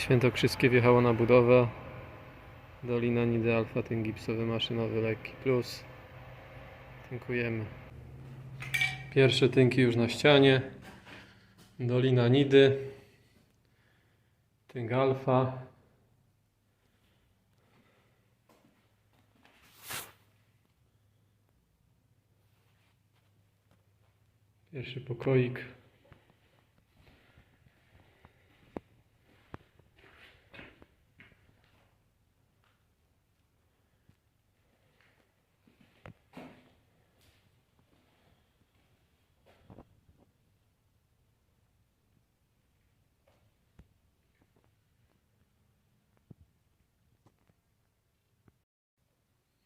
Świętokrzyskie wjechało na budowę. Dolina Nidy Alfa, ten gipsowy maszynowy lekki plus. Tynkujemy. Pierwsze tynki już na ścianie. Dolina Nidy. Tynk Alfa. Pierwszy pokoik.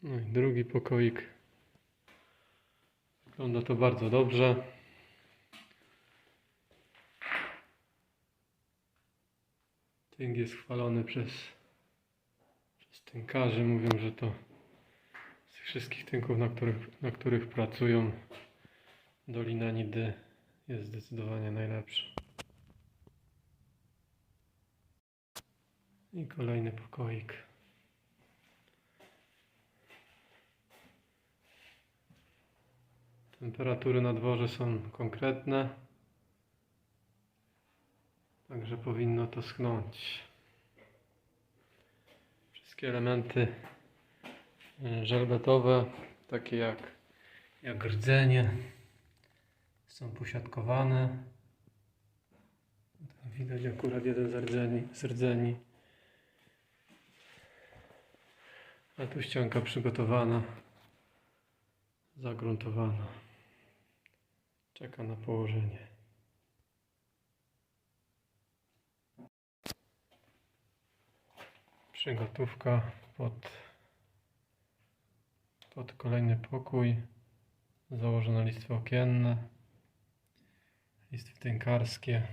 No i drugi pokoik. Wygląda to bardzo dobrze. Tynk jest chwalony przez, przez tynkarzy. Mówią, że to z wszystkich tynków, na których, na których pracują, Dolina Nidy jest zdecydowanie najlepsza. I kolejny pokoik. Temperatury na dworze są konkretne. Także powinno to schnąć. Wszystkie elementy y, żelbetowe, takie jak, jak rdzenie, są posiadkowane. Widać akurat jeden z rdzeni. Z rdzeni. A tu ścianka przygotowana, zagruntowana. Czeka na położenie. Przygotówka pod, pod kolejny pokój. Założone listwy okienne, listwy tynkarskie.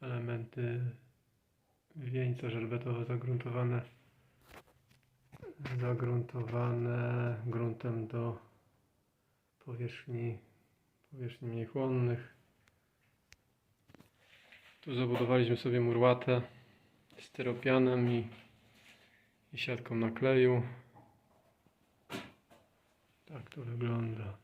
Elementy wieńce żelbetowe zagruntowane zagruntowane gruntem do powierzchni powierzchni mniej chłonnych. Tu zabudowaliśmy sobie murłatę styropianem i, i siatką nakleju. Tak to wygląda.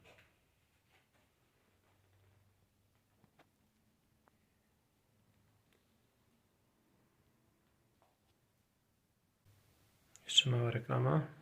Jeszcze mała reklama.